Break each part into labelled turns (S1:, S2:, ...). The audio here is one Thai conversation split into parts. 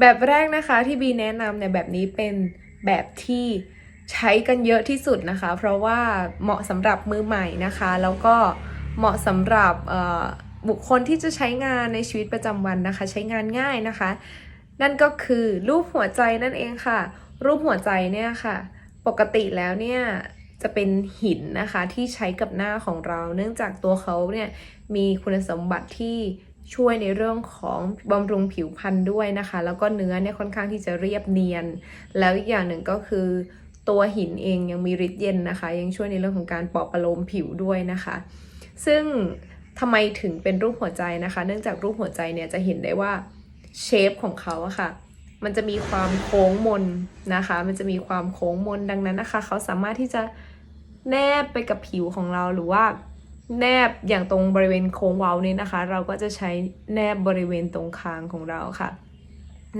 S1: แบบแรกนะคะที่บีแนะนำเนี่ยแบบนี้เป็นแบบที่ใช้กันเยอะที่สุดนะคะ เพราะว่าเหมาะสำหรับมือใหม่นะคะ แล้วก็เหมาะสำหรับบุคคลที่จะใช้งานในชีวิตประจำวันนะคะ ใช้งานง่ายนะคะ นั่นก็คือรูปหัวใจนั่นเองค่ะ รูปหัวใจเนี่ยค่ะ ปกติแล้วเนี่ยจะเป็นหินนะคะที่ใช้กับหน้าของเรา เนื่องจากตัวเขาเนี่ยมีคุณสมบัติที่ ช่วยในเรื่องของบำรุงผิวพรรณด้วยนะคะ แล้วก็เนื้อเนี่ยค่อนข้างที่จะเรียบเนียน แล้วอีกอย่างหนึ่งก็คือ ตัวหินเองยังมีฤทธิ์เย็นนะคะ ยังช่วยในเรื่องของการปลอบประโลมผิวด้วยนะคะ ซึ่งทำไมถึงเป็นรูปหัวใจนะคะ เนื่องจากรูปหัวใจเนี่ยจะเห็นได้ว่าเชฟของเขาอะค่ะมันจะมีความโค้งมนนะคะ มันจะมีความโค้งมนดังนั้นนะคะ เขาสามารถที่จะแนบไปกับผิวของเราหรือว่า แนบอย่างตรงบริเวณโค้งเว้านี้นะคะ เราก็จะใช้แนบบริเวณตรงคางของเราค่ะ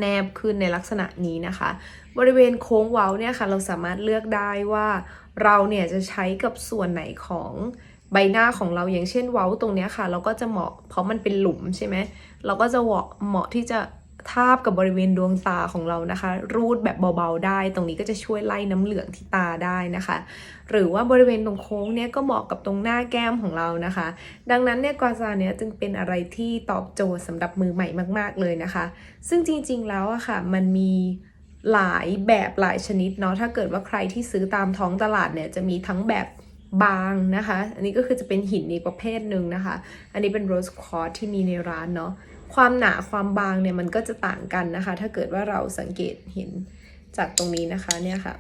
S1: แนบขึ้นในลักษณะนี้นะคะ บริเวณโค้งเว้าเนี่ยค่ะ เราสามารถเลือกได้ว่าเราเนี่ยจะใช้กับส่วนไหนของใบหน้าของเราอย่างเช่นเว้าตรงเนี้ยค่ะ เราก็จะเหมาะเพราะมันเป็นหลุมใช่ไหมเราก็จะเหมาะเหมาะที่จะ ทาบกับบริเวณดวงตาของเรานะคะ รูดแบบเบาๆได้ ตรงนี้ก็จะช่วยไล่น้ำเหลืองที่ตาได้นะคะ หรือว่าบริเวณตรงโค้งเนี่ยก็เหมาะกับตรงหน้าแก้มของเรานะคะ ดังนั้นเนี่ยกวาซาเนี่ยจึงเป็นอะไรที่ตอบโจทย์สำหรับมือใหม่มาก ๆเลยนะคะ ซึ่งจริงๆแล้วอะค่ะมันมีหลายแบบหลายชนิดเนาะถ้าเกิดว่าใครที่ซื้อตามท้องตลาดเนี่ยจะมีทั้งแบบบางนะคะ อันนี้ก็คือจะเป็นหินอีกประเภทหนึ่งนะคะ อันนี้เป็นโรสคอร์ที่มีในร้านเนาะ ความหนาความบางเนี่ยมันก็จะต่างกันนะคะ ถ้าเกิดว่าเราสังเกตเห็นจากตรงนี้นะคะเนี่ยค่ะ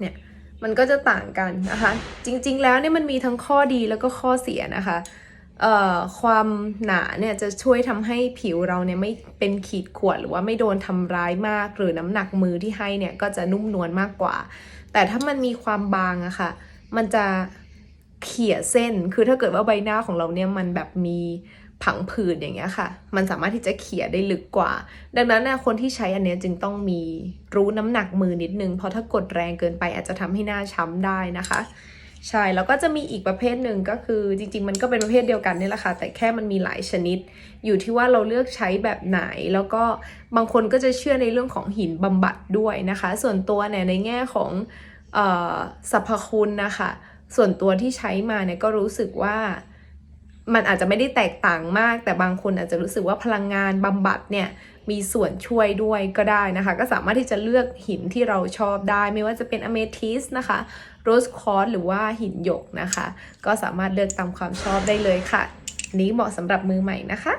S1: เนี่ยมันก็จะต่างกันนะคะ จริงๆแล้วเนี่ยมันมีทั้งข้อดีแล้วก็ข้อเสียนะคะเอ่อความหนาเนี่ยจะช่วยทำให้ผิวเราเนี่ยไม่เป็นขีดข่วนหรือว่าไม่โดนทำร้ายมาก หรือน้ำหนักมือที่ให้เนี่ยก็จะนุ่มนวลมากกว่า แต่ถ้ามันมีความบางอะค่ะมันจะเขี่ยเส้นคือถ้าเกิดว่าใบหน้าของเราเนี่ยมันแบบมี ผังผืดอย่างเงี้ยค่ะ มันสามารถที่จะเขี่ยได้ลึกกว่า ดังนั้นนะคนที่ใช้อันเนี้ยจึงต้องมีรู้น้ำหนักมือนิดนึง เพราะถ้ากดแรงเกินไปอาจจะทำให้หน้าช้ำได้นะคะ ใช่ แล้วก็จะมีอีกประเภทหนึ่งก็คือจริง ๆ มันก็เป็นประเภทเดียวกันนี่แหละค่ะ แต่แค่มันมีหลายชนิด อยู่ที่ว่าเราเลือกใช้แบบไหน แล้วก็บางคนก็จะเชื่อในเรื่องของหินบำบัดด้วยนะคะ ส่วนตัวเนี่ยในแง่ของออสรรพคุณนะคะ ส่วนตัวที่ใช้มาเนี่ยก็รู้สึกว่า มันอาจจะไม่ได้แตกต่างมาก แต่บางคนอาจจะรู้สึกว่าพลังงานบำบัดเนี่ยมีส่วนช่วยด้วยก็ได้นะคะ ก็สามารถที่จะเลือกหินที่เราชอบได้ ไม่ว่าจะเป็นอเมทิสนะคะโรสคอร์สหรือว่าหินหยกนะคะ ก็สามารถเลือกตามความชอบได้เลยค่ะนนี้เหมาะสำหรับมือใหม่นะคะ